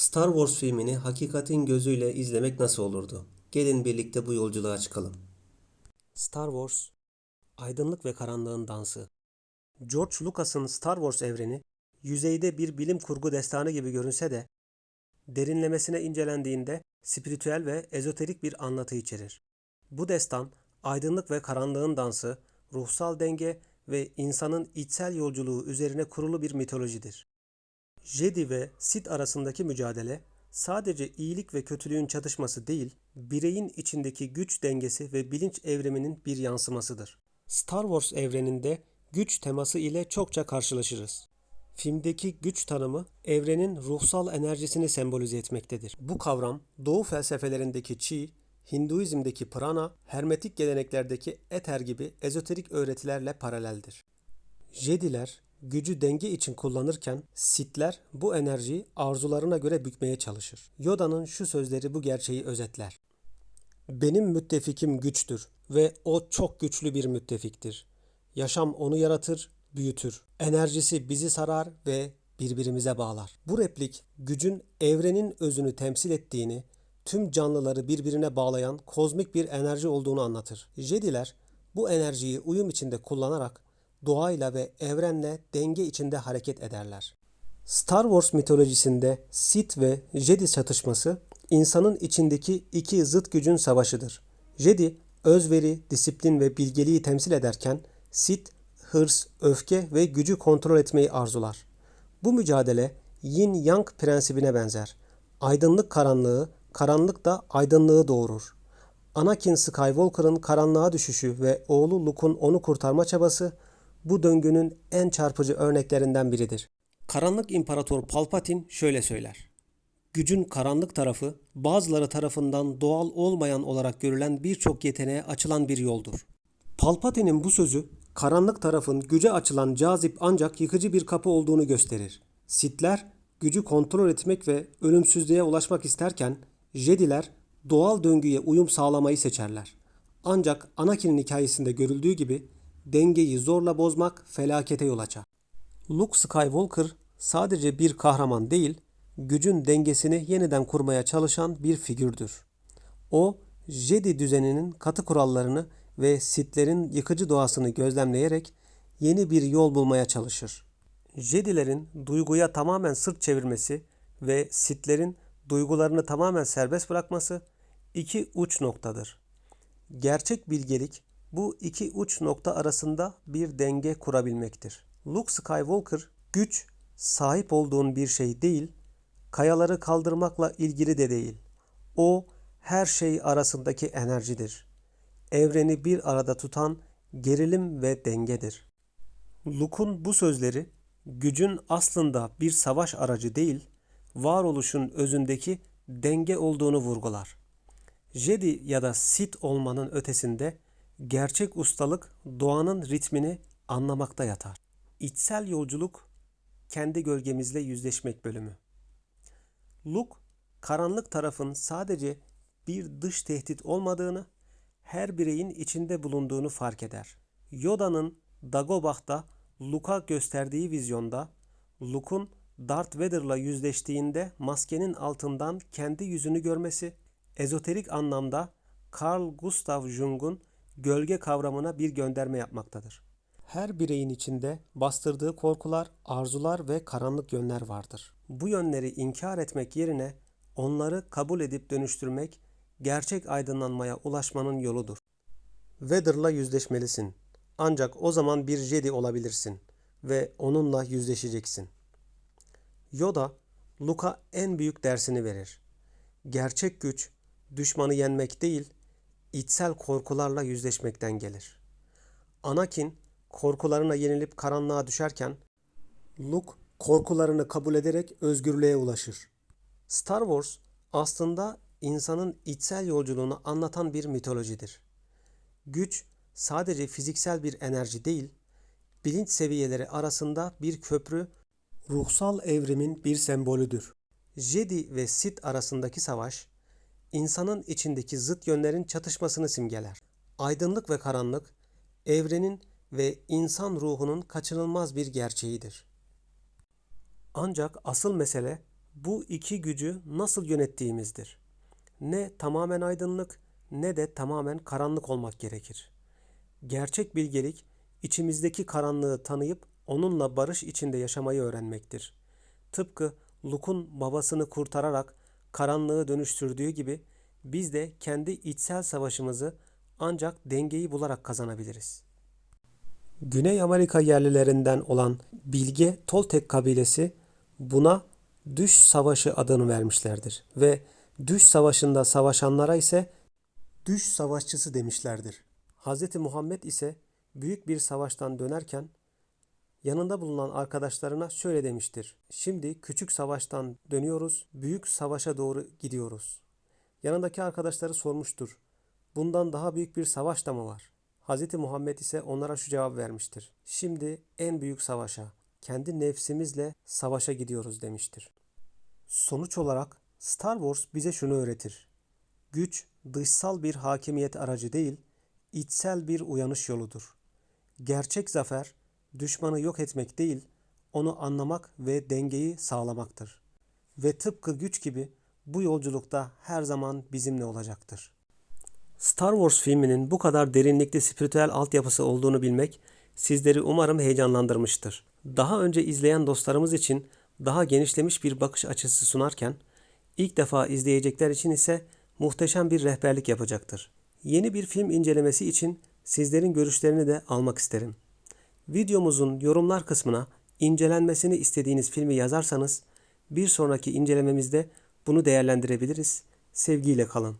Star Wars filmini hakikatin gözüyle izlemek nasıl olurdu? Gelin birlikte bu yolculuğa çıkalım. Star Wars, aydınlık ve karanlığın dansı. George Lucas'ın Star Wars evreni, yüzeyde bir bilim kurgu destanı gibi görünse de, derinlemesine incelendiğinde spiritüel ve ezoterik bir anlatı içerir. Bu destan, aydınlık ve karanlığın dansı, ruhsal denge ve insanın içsel yolculuğu üzerine kurulu bir mitolojidir. Jedi ve Sith arasındaki mücadele sadece iyilik ve kötülüğün çatışması değil, bireyin içindeki güç dengesi ve bilinç evriminin bir yansımasıdır. Star Wars evreninde güç teması ile çokça karşılaşırız. Filmdeki güç tanımı evrenin ruhsal enerjisini sembolize etmektedir. Bu kavram Doğu felsefelerindeki Chi, Hinduizm'deki prana, Hermetik geleneklerdeki eter gibi ezoterik öğretilerle paraleldir. Jediler gücü denge için kullanırken Sith'ler bu enerjiyi arzularına göre bükmeye çalışır. Yoda'nın şu sözleri bu gerçeği özetler. Benim müttefikim güçtür ve o çok güçlü bir müttefiktir. Yaşam onu yaratır, büyütür. Enerjisi bizi sarar ve birbirimize bağlar. Bu replik gücün evrenin özünü temsil ettiğini, tüm canlıları birbirine bağlayan kozmik bir enerji olduğunu anlatır. Jediler bu enerjiyi uyum içinde kullanarak doğayla ve evrenle denge içinde hareket ederler. Star Wars mitolojisinde Sith ve Jedi çatışması insanın içindeki iki zıt gücün savaşıdır. Jedi özveri, disiplin ve bilgeliği temsil ederken Sith hırs, öfke ve gücü kontrol etmeyi arzular. Bu mücadele yin yang prensibine benzer. Aydınlık karanlığı, karanlık da aydınlığı doğurur. Anakin Skywalker'ın karanlığa düşüşü ve oğlu Luke'un onu kurtarma çabası bu döngünün en çarpıcı örneklerinden biridir. Karanlık İmparator Palpatine şöyle söyler. Gücün karanlık tarafı bazıları tarafından doğal olmayan olarak görülen birçok yeteneğe açılan bir yoldur. Palpatine'in bu sözü karanlık tarafın güce açılan cazip ancak yıkıcı bir kapı olduğunu gösterir. Sith'ler gücü kontrol etmek ve ölümsüzlüğe ulaşmak isterken Jedi'ler doğal döngüye uyum sağlamayı seçerler. Ancak Anakin'in hikayesinde görüldüğü gibi dengeyi zorla bozmak felakete yol açar. Luke Skywalker sadece bir kahraman değil, gücün dengesini yeniden kurmaya çalışan bir figürdür. O, Jedi düzeninin katı kurallarını ve Sith'lerin yıkıcı doğasını gözlemleyerek yeni bir yol bulmaya çalışır. Jedi'lerin duyguya tamamen sırt çevirmesi ve Sith'lerin duygularını tamamen serbest bırakması iki uç noktadır. Gerçek bilgelik bu iki uç nokta arasında bir denge kurabilmektir. Luke Skywalker güç sahip olduğun bir şey değil, kayaları kaldırmakla ilgili de değil. O her şey arasındaki enerjidir. Evreni bir arada tutan gerilim ve dengedir. Luke'un bu sözleri gücün aslında bir savaş aracı değil, varoluşun özündeki denge olduğunu vurgular. Jedi ya da Sith olmanın ötesinde gerçek ustalık doğanın ritmini anlamakta yatar. İçsel yolculuk kendi gölgemizle yüzleşmek bölümü. Luke karanlık tarafın sadece bir dış tehdit olmadığını, her bireyin içinde bulunduğunu fark eder. Yoda'nın Dagobah'ta Luke'a gösterdiği vizyonda Luke'un Darth Vader'la yüzleştiğinde maskenin altından kendi yüzünü görmesi, ezoterik anlamda Carl Gustav Jung'un gölge kavramına bir gönderme yapmaktadır. Her bireyin içinde bastırdığı korkular, arzular ve karanlık yönler vardır. Bu yönleri inkar etmek yerine onları kabul edip dönüştürmek gerçek aydınlanmaya ulaşmanın yoludur. Vader'la yüzleşmelisin. Ancak o zaman bir Jedi olabilirsin ve onunla yüzleşeceksin. Yoda, Luke'a en büyük dersini verir. Gerçek güç düşmanı yenmek değil, içsel korkularla yüzleşmekten gelir. Anakin korkularına yenilip karanlığa düşerken Luke korkularını kabul ederek özgürlüğe ulaşır. Star Wars aslında insanın içsel yolculuğunu anlatan bir mitolojidir. Güç sadece fiziksel bir enerji değil, bilinç seviyeleri arasında bir köprü, ruhsal evrimin bir sembolüdür. Jedi ve Sith arasındaki savaş, insanın içindeki zıt yönlerin çatışmasını simgeler. Aydınlık ve karanlık, evrenin ve insan ruhunun kaçınılmaz bir gerçeğidir. Ancak asıl mesele bu iki gücü nasıl yönettiğimizdir. Ne tamamen aydınlık ne de tamamen karanlık olmak gerekir. Gerçek bilgelik içimizdeki karanlığı tanıyıp onunla barış içinde yaşamayı öğrenmektir. Tıpkı Luke'un babasını kurtararak karanlığı dönüştürdüğü gibi biz de kendi içsel savaşımızı ancak dengeyi bularak kazanabiliriz. Güney Amerika yerlilerinden olan Bilge Toltek kabilesi buna Düş Savaşı adını vermişlerdir ve Düş Savaşı'nda savaşanlara ise Düş Savaşçısı demişlerdir. Hz. Muhammed ise büyük bir savaştan dönerken yanında bulunan arkadaşlarına şöyle demiştir. Şimdi küçük savaştan dönüyoruz, büyük savaşa doğru gidiyoruz. Yanındaki arkadaşları sormuştur. Bundan daha büyük bir savaş da mı var? Hz. Muhammed ise onlara şu cevap vermiştir. Şimdi en büyük savaşa, kendi nefsimizle savaşa gidiyoruz demiştir. Sonuç olarak Star Wars bize şunu öğretir. Güç dışsal bir hakimiyet aracı değil, içsel bir uyanış yoludur. Gerçek zafer düşmanı yok etmek değil, onu anlamak ve dengeyi sağlamaktır. Ve tıpkı güç gibi bu yolculukta her zaman bizimle olacaktır. Star Wars filminin bu kadar derinlikli spiritüel altyapısı olduğunu bilmek sizleri umarım heyecanlandırmıştır. Daha önce izleyen dostlarımız için daha genişlemiş bir bakış açısı sunarken ilk defa izleyecekler için ise muhteşem bir rehberlik yapacaktır. Yeni bir film incelemesi için sizlerin görüşlerini de almak isterim. Videomuzun yorumlar kısmına incelenmesini istediğiniz filmi yazarsanız bir sonraki incelememizde bunu değerlendirebiliriz. Sevgiyle kalın.